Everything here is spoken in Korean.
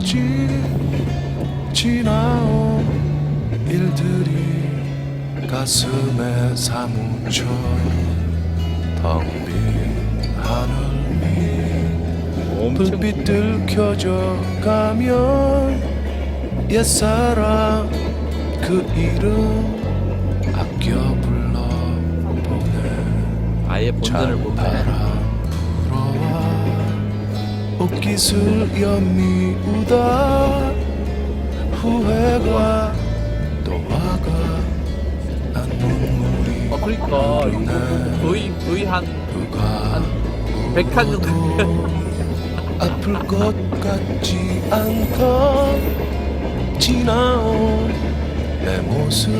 없지. 지나온 일들이 가슴에 사무쳐 텅빈 하늘 위 엄청 불빛 들 켜져 가면 옛사랑 그 이름 아껴 불러보네 아예 본전을 못 내. 옷깃을 연미우다. 후회가 또 와가 난 눈물이 어 그러니까 흐르네. 거의 거의 한 누가 100칸 정도. 아플 것 같지 않던 지나온 내 모습